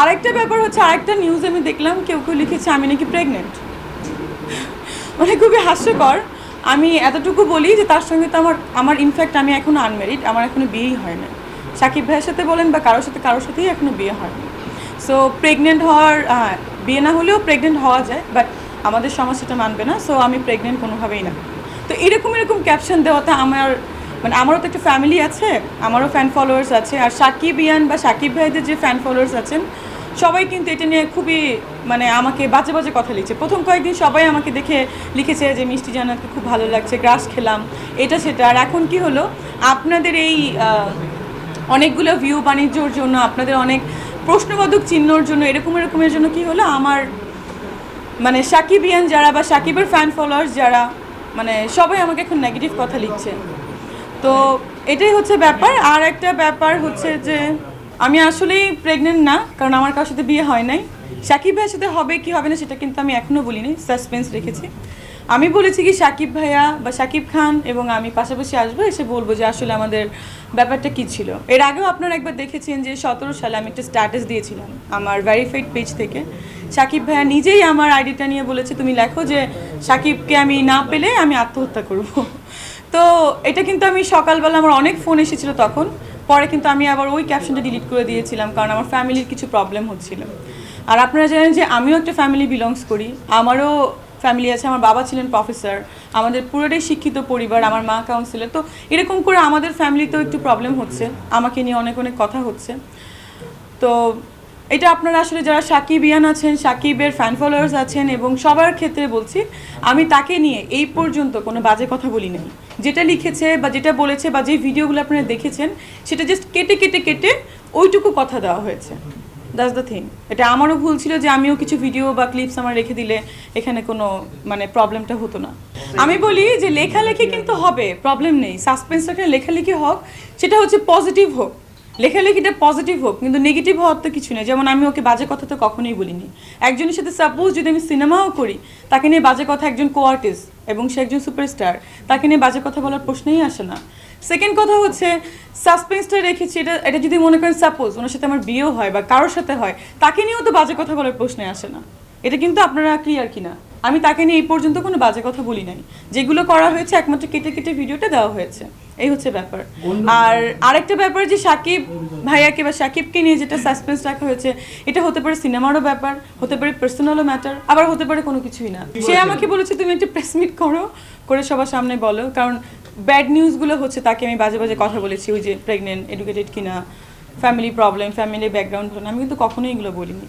আরেকটা ব্যাপার হচ্ছে, আরেকটা নিউজ আমি দেখলাম, কেউ কেউ লিখেছে, আমি নাকি প্রেগনেন্ট মানে খুবই হাস্যকর। আমি এতটুকু বলি যে, তার সঙ্গে তো আমার আমার ইনফ্যাক্ট আমি এখনও আনমেরিড আমার এখনও বিয়েই হয় না সাকিব ভাইয়ের সাথে বলেন বা কারোর সাথে, কারোর সাথেই এখনও বিয়ে হয়নি সো প্রেগনেন্ট হওয়ার বিয়ে না হলেও প্রেগনেন্ট হওয়া যায় বাট আমাদের সমাজ সেটা মানবে না সো আমি প্রেগনেন্ট কোনোভাবেই না। তো এরকম এরকম ক্যাপশন দেওয়াতে আমার মানে আমারও তো একটা ফ্যামিলি আছে, আমারও ফ্যান ফলোয়ার্স আছে, আর সাকিব ইয়ান বা সাকিব ভাইদের যে ফ্যান ফলোয়ার্স আছেন, সবাই কিন্তু এটা নিয়ে খুবই মানে আমাকে বাজে বাজে কথা লিখছে। প্রথম কয়েকদিন সবাই আমাকে দেখে লিখেছে যে, মিষ্টি জানাতে খুব ভালো লাগছে, গ্রাস খেলাম, এটা সেটা। আর এখন কি হলো, আপনাদের এই অনেকগুলো ভিউ বাণিজ্যর জন্য, আপনাদের অনেক প্রশ্নবোধক চিহ্নর জন্য, এরকম এরকমের জন্য কি হলো? আমার মানে সাকিবিয়ান যারা বা সাকিবের ফ্যান ফলোয়ার্স যারা মানে সবাই আমাকে এখন নেগেটিভ কথা লিখছে। তো এটাই হচ্ছে ব্যাপার। আর একটা ব্যাপার হচ্ছে যে, আমি আসলেই প্রেগনেন্ট না, কারণ আমার কারোর সাথে বিয়ে হয় নাই। সাকিব ভাইয়ের সাথে হবে কি হবে না সেটা কিন্তু আমি এখনও বলিনি সাসপেন্স রেখেছি। আমি বলেছি কি সাকিব ভাইয়া বা সাকিব খান এবং আমি পাশাপাশি আসব, এসে বলব যে আসলে আমাদের ব্যাপারটা কি ছিল। এর আগেও আপনারা একবার দেখেছেন যে সতেরো সালে আমি একটা স্ট্যাটাস দিয়েছিলাম আমার ভেরিফাইড পেজ থেকে। সাকিব ভাইয়া নিজেই আমার আইডিটা নিয়ে বলেছে, তুমি লেখো যে সাকিবকে আমি না পেলে আমি আত্মহত্যা করব। তো এটা কিন্তু আমি সকালবেলা আমার অনেক ফোন এসেছিল তখন। পরে কিন্তু আমি আবার ওই ক্যাপশনটা ডিলিট করে দিয়েছিলাম, কারণ আমার ফ্যামিলির কিছু প্রবলেম হচ্ছিল। আর আপনারা জানেন যে আমিও একটা ফ্যামিলি বিলংস করি। আমারও ফ্যামিলি আছে, আমার বাবা ছিলেন প্রফেসর আমাদের পুরোটাই শিক্ষিত পরিবার, আমার মা কাউন্সিলর তো এরকম করে আমাদের ফ্যামিলিতেও একটু প্রবলেম হচ্ছে। আমাকে নিয়ে অনেক অনেক কথা হচ্ছে। তো এটা আপনারা আসলে যারা সাকিব ইয়ান আছেন, সাকিবের ফ্যান ফলোয়ার্স আছেন এবং সবার ক্ষেত্রে বলছি, আমি তাকে নিয়ে এই পর্যন্ত কোনো বাজে কথা বলি নাই। যেটা লিখেছে বা যেটা বলেছে বা যে ভিডিওগুলো আপনারা দেখেছেন, সেটা জাস্ট কেটে কেটে কেটে ওইটুকু কথা দেওয়া হয়েছে। দ্যাটস দ্য থিং এটা আমারও ভুল ছিল যে আমিও কিছু ভিডিও বা ক্লিপস আমার রেখে দিলে এখানে কোনো মানে প্রবলেমটা হতো না। আমি বলি যে লেখালেখি কিন্তু হবে প্রবলেম নেই। সাসপেন্সটা লেখালেখি হোক, সেটা হচ্ছে পজিটিভ হোক। লেখালেখিটা পজিটিভ হোক, কিন্তু নেগেটিভ হওয়ার তো কিছু নেই। যেমন আমি ওকে বাজে কথা তো কখনোই বলিনি। একজনের সাথে সাপোজ যদি আমি সিনেমাও করি, তাকে নিয়ে বাজে কথা একজন কো আর্টিস্ট এবং সে একজন সুপারস্টার তাকে নিয়ে বাজে কথা বলার প্রশ্নই আসে না। সেকেন্ড কথা হচ্ছে সাসপেন্সটা রেখেছি, এটা এটা যদি মনে করেন সাপোজ ওনার সাথে আমার বিয়েও হয় বা কারোর সাথে হয়, তাকে নিয়েও তো বাজে কথা বলার প্রশ্নে আসে না। এটা কিন্তু আপনারা ক্লিয়ার কিনা? আমি তাকে নিয়ে এই পর্যন্ত কোনো বাজে কথা বলি নাই। যেগুলো করা হয়েছে একমাত্র কেটে কেটে ভিডিওটা দেওয়া হয়েছে। এই হচ্ছে ব্যাপার। আর আরেকটা ব্যাপার যে সাকিব ভাইয়াকে বা সাকিবকে নিয়ে যেটা সাসপেন্স রাখা হয়েছে এটা হতে পারে সিনেমারও ব্যাপার হতে পারে পার্সোনালও ম্যাটার আবার হতে পারে কোনো কিছুই না। সে আমাকে বলেছে তুমি একটা প্রেস মিট করো করে সবার সামনে বলো। কারণ ব্যাড নিউজগুলো হচ্ছে তাকে আমি বাজে বাজে কথা বলেছি ওই যে প্রেগনেন্ট এডুকেটেড কিনা ফ্যামিলি প্রবলেম ফ্যামিলি ব্যাকগ্রাউন্ড আমি কিন্তু কখনোই এগুলো বলিনি।